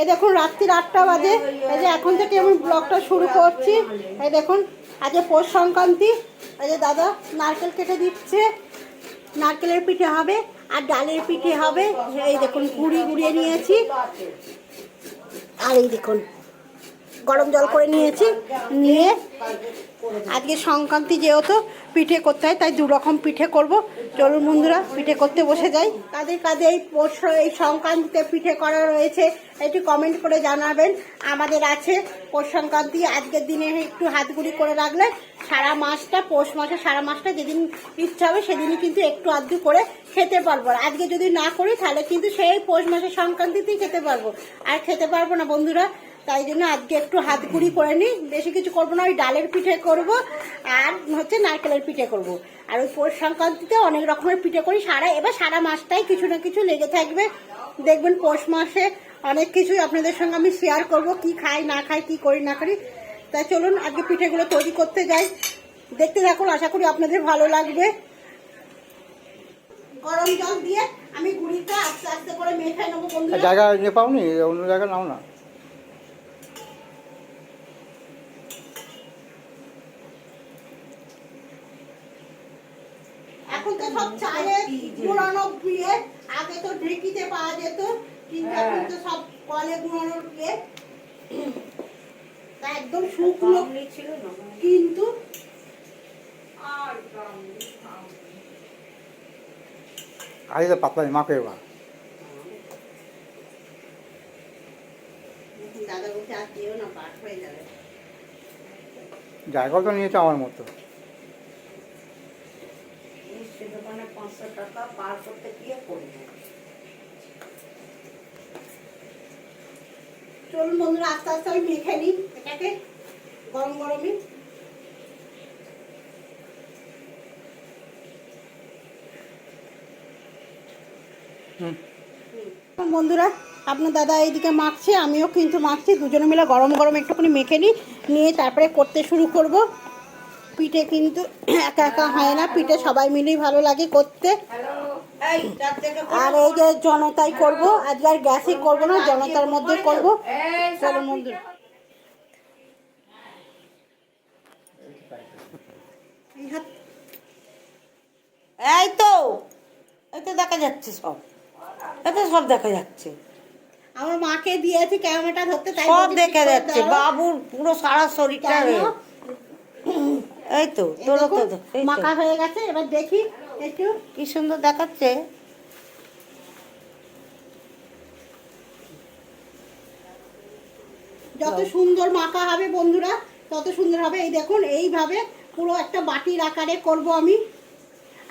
এই দেখুন রাত্রির আটটা বাজে। এই যে এখন থেকে আমি ব্লগটা শুরু করছি। এই দেখুন, আজকে পৌষ সংক্রান্তি। এই যে দাদা নারকেল কেটে দিচ্ছে। নারকেলের পিঠে হবে আর ডালের পিঠে হবে। এই দেখুন, গুড়ি গুড়িয়ে নিয়েছি। আর এই দেখুন গরম জল করে নিয়েছি, নিয়ে আজকে সংক্রান্তি যেহেতু পিঠে করতে হয়, তাই দু রকম পিঠে করব। চলুন বন্ধুরা, পিঠে করতে বসে যাই। কাদের কাদের এই পৌষ, এই সংক্রান্তিতে পিঠে করা রয়েছে, একটু কমেন্ট করে জানাবেন। আমাদের আছে পৌষ সংক্রান্তি, আজকের দিনে একটু হাতগুড়ি করে রাখলে সারা মাসটা, পৌষ মাসে সারা মাসটা যেদিন ইচ্ছা হবে, সেদিনই কিন্তু একটু আধটু করে খেতে পারব। আজকে যদি না করি, তাহলে কিন্তু সেই পৌষ মাসের সংক্রান্তিতেই খেতে পারব। আর খেতে পারব না, বন্ধুরা। তাই জন্য আজকে একটু হাত গুঁড়ি করে নিই। বেশি কিছু করব না, ওই ডালের পিঠে করব আর হচ্ছে নারকেলের পিঠে করব। আর ওই পৌষ সংক্রান্তিতে অনেক রকমের পিঠে করি। সারা, এবার সারা মাসটাই কিছু না কিছু লেগে থাকবে। দেখবেন পৌষ মাসে অনেক কিছুই আপনাদের সঙ্গে আমি শেয়ার করব, কি খাই, না খাই, কি করি, না করি। তাই চলুন, আজকে পিঠেগুলো তৈরি করতে যাই। দেখতে থাকুন, আশা করি আপনাদের ভালো লাগবে। গরম জল দিয়ে আমি গুঁড়িটা আস্তে আস্তে করে মেখে নেব জায়গা পাওনি? অন্য জায়গা নাও না এখন তো সব চায়ে গুঁড়ানো বিয়ে আগে তো ঢেকিতে পাওয়া যেত কিন্তু এখন তো তা একদম শুকনো কিন্তু আগে তো পাতলা নেই, মাপে এবার? দাদা বলছে আর দিও না হয়ে যাবে। জায়গাও তো নিয়েছে আমার মতো। দোকানে পাঁচশো টাকা পার করতে গিয়ে পড়ে চলুন বন্ধুরা আস্তে আস্তে আমি মেখে নিই এটাকে গরম গরমই হুম। বন্ধুরা আপনার দাদা এইদিকে মাখছে আমিও কিন্তু মাখছি দুজনে মিলে গরম গরম একটুখানি মেখে নিই নিয়ে তারপরে করতে শুরু করব। পিঠে কিন্তু একা একা হয় না পিঠে সবাই মিলেই ভালো লাগে করতে। আর এই যে জনতাই করব আজকে আর গ্যাসে করব না জনতার মধ্যে করব। চলো এই তো এই তো দেখা যাচ্ছে সব। এই তো সব দেখা যাচ্ছে। আমার মাকে দিয়েছি ক্যামেরাটা ধরতে তাই সব দেখা যাচ্ছে। বাবুর পুরো সারা শরীরটা এই তো তোর মাখা হয়ে গেছে এবার দেখি। একটু কি সুন্দর দেখাচ্ছে? যত সুন্দর মাখা হবে বন্ধুরা তত সুন্দর হবে। এই দেখুন এইভাবে পুরো একটা বাটির আকারে করব আমি।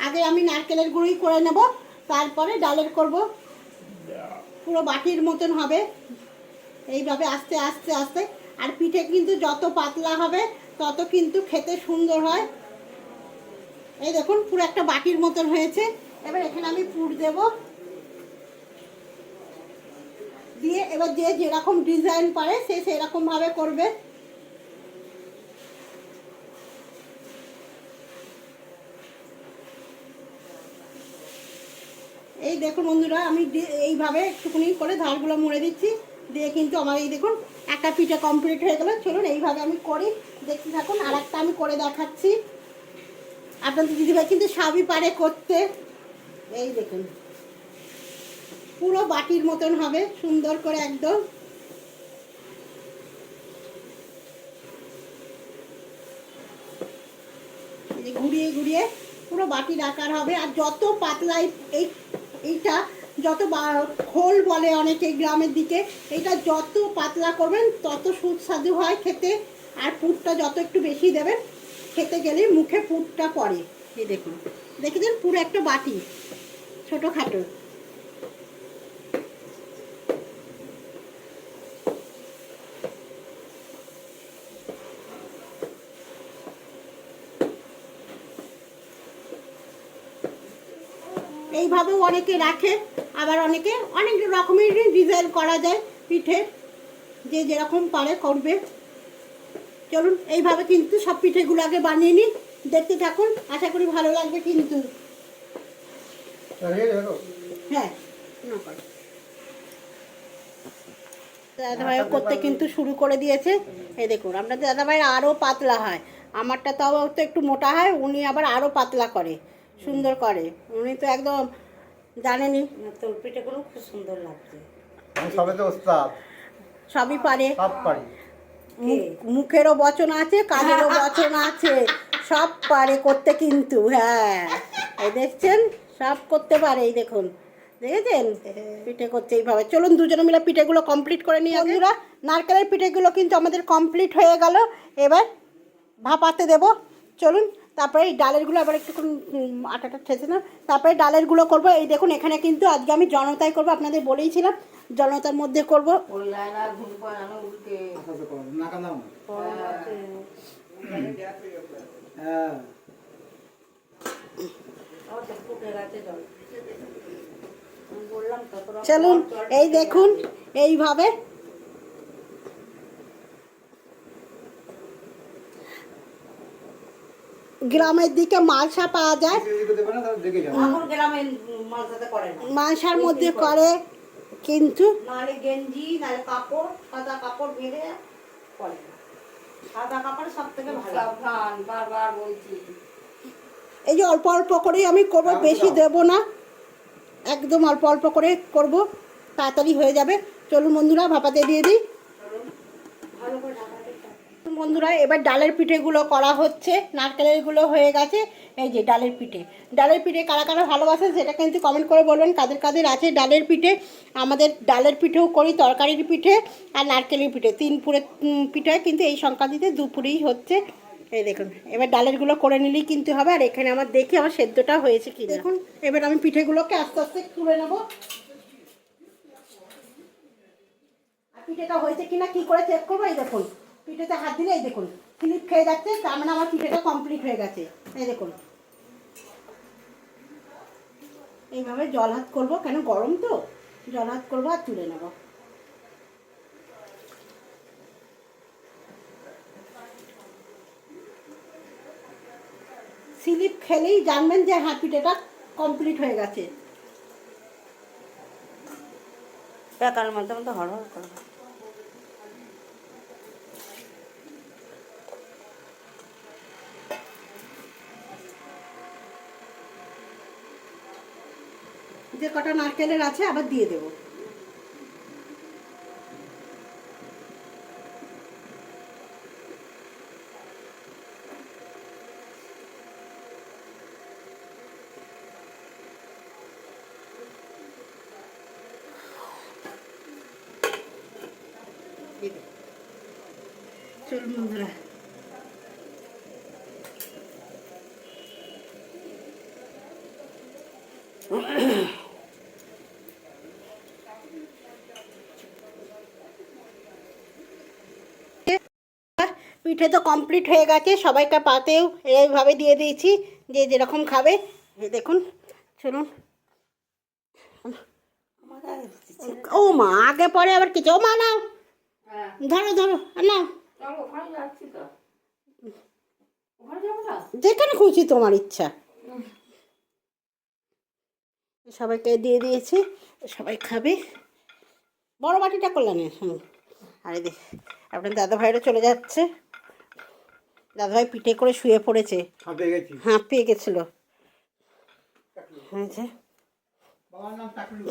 আগে আমি নারকেলের গুঁড়ি করে নেব তারপরে ডালের করব। পুরো বাটির মতন হবে। এইভাবে আস্তে আস্তে আস্তে। আর পিঠে কিন্তু যত পাতলা হবে তত কিন্তু খেতে সুন্দর হয়। এই দেখুন, পুরো একটা বাটির মতন হয়েছে। এবার এখানে আমি পুর দেবো। দিয়ে এবার যে যেরকম ডিজাইন পারে, সে সেরকম ভাবে করবে। এই দেখুন বন্ধুরা, আমি এইভাবে একটুখানি করে ধারগুলো মুড়ে দিচ্ছি। দিয়ে কিন্তু আমার এই দেখুন, একটা পিঠা কমপ্লিট হয়ে গেল। চলুন, এইভাবে আমি করি। দেখতে থাকুন আর একটা আমি করে দেখাচ্ছি। আপনাদের দিদিভাই কিন্তু সবই পারে করতে। এই দেখুন। পুরো বাটির মতন হবে, সুন্দর করে একদম। ঘুরিয়ে ঘুরিয়ে পুরো বাটির আকার হবে, আর যত পাতলা এই- এই এইটা, যত খোল বলে অনেকে গ্রামের দিকে, এটা যত পাতলা করবেন, তত সুস্বাদু হয় খেতে, আর পুরটা যত একটু বেশি দেবেন খেতে গেলে মুখে পুরটা পড়ে। এই দেখুন। দেখেছেন? পুরো একটা বাটি। ছোটোখাটো এইভাবেও অনেকে রাখে। আবার অনেকে অনেক রকমের ডিজাইন করা যায় পিঠে। যে যেরকম পারে করবে। চলুন এইভাবে কিন্তু সব পিঠেগুলো আগে বানিয়ে নিই। দেখতে থাকুন আশা করি ভালো লাগবে কিন্তু। হ্যাঁ। দাদাভাই করতে কিন্তু শুরু করে দিয়েছে। এই দেখুন আপনাদের দাদাভাইয়ের আরও পাতলা হয়। আমারটা তাও তো একটু মোটা হয় উনি আবার আরও পাতলা করে সুন্দর করে। উনি তো একদম জানেনই তোর পিঠেগুলো খুব সুন্দর লাগছে। সবে তো সবই পারে। সব পারি। মুখেরও বচন আছে কাজেরও বচন আছে। সব পারে করতে কিন্তু হ্যাঁ। এই দেখছেন? সব করতে পারে এই দেখুন। দেখেছেন? পিঠে করছে এইভাবে। চলুন দুজনে মিলে পিঠেগুলো কমপ্লিট করে নিই বন্ধুরা নারকেলের পিঠেগুলো কিন্তু আমাদের কমপ্লিট হয়ে গেল। এবার ভাপাতে দেব। চলুন তারপরে এই ডালেরগুলো আবার একটু আটাটা ঠেসে না তারপরে ডালেরগুলো করব। এই দেখুন এখানে কিন্তু আজকে আমি জনতায় করব আপনাদের বলেইছিলাম। জনতার মধ্যে করব। চলুন এই দেখুন পাড়ানো উল্টে নাকা দাও না হ্যাঁ আমার তো ফুটে গেছে জল আমি বললাম তো তোরা চলুন এই দেখুন এইভাবে গ্রামের দিকে মালসা পাওয়া যায়। মালসার মধ্যে করে কিন্তু গেঞ্জি নাহলে কাপড় সাদা কাপড় বেঁধে করে সাদা কাপড় সব থেকে ভালো। সাবধান বারবার বলছি। এই যে অল্প অল্প করেই আমি করব বেশি দেব না। একদম অল্প অল্প করে করব তাড়াতাড়ি হয়ে যাবে। চলুন বন্ধুরা ভাপাতে দিয়ে দিই। ভালো করে বন্ধুরা এবার ডালের পিঠেগুলো করা হচ্ছে। নারকেলেরগুলো হয়ে গেছে। এই যে ডালের পিঠে। ডালের পিঠে কারা কারা ভালোবাসে সেটা কিন্তু কমেন্ট করে বলবেন কাদের কাদের আছে ডালের পিঠে। আমাদের ডালের পিঠেও করি তরকারির পিঠে আর নারকেলের পিঠে। তিন পুরে উম, পিঠে কিন্তু এই সংক্রান্তিতে দুপুরেই হচ্ছে। এই দেখুন এবার ডালেরগুলো করে নিলেই কিন্তু হবে। আর এখানে আমার দেখি আমার সেদ্ধটা হয়েছে কি দেখুন এবার আমি পিঠেগুলোকে আস্তে আস্তে তুলে নেব। পিঠেটা হয়েছে কিনা কি করে চেক করব? এই দেখুন। পিঠেতে হাত দিলে এই দেখুন স্লিপ খেয়ে যাচ্ছে, তার মানে আমার পিঠেটা কমপ্লিট হয়ে গেছে। এই দেখুন। এইভাবে জল হাত করব, কেন গরম তো? জল হাত করব আর তুলে নেব। স্লিপ খেলেই জানবেন যে হ্যাঁ পিঠেটা কমপ্লিট হয়ে গেছে। প্যাকার মাধ্যমে তো হড়হড় করবে। যে কটা নারকেলের আছে আবার দিয়ে দেবো। চলুন বন্ধুরা। পিঠে তো কমপ্লিট হয়ে গেছে, সবাইকে পাতেও এইভাবে দিয়ে দিয়েছি যে যেরকম খাবে। দেখুন, চলুন। আমার আর দিচ্ছে না। ও মা, আগে পরে আবার কিছু ও মা, নাও। ধরো ধরো না যেখানে খুশি তোমার ইচ্ছা। সবাইকে দিয়ে দিয়েছি, সবাই খাবে। বড় বাটিটা করলাম হুম আরে দেখ আপনার দাদা ভাইরা চলে যাচ্ছে। দাদা ভাই পিঠে করে শুয়ে পড়েছে। হাঁপে গেছি। হাঁপিয়ে গেছিল। হয়েছে? বাবার নাম টাকলু।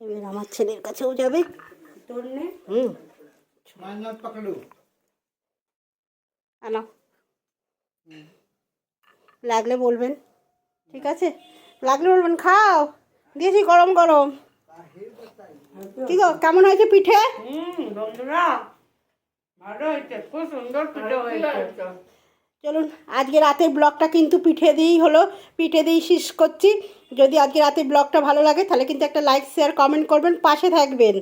এবার আমার ছেলের কাছেও যাবে। হুম। আনো। লাগলে বলবেন। ঠিক আছে? লাগলে বলবেন খাও। দিয়েছি গরম গরম। কি গো কেমন হয়েছে পিঠে? বন্ধুরা। ভালো হয়েছে খুব সুন্দর পিঠে হয়েছে। চলুন আজকে রাতের ব্লগটা কিন্তু পিঠে দিয়েই হলো পিঠে দিয়েই শেষ করছি। যদি আজকে রাতের ব্লগটা ভালো লাগে তাহলে কিন্তু একটা লাইক শেয়ার কমেন্ট করবেন পাশে থাকবেন।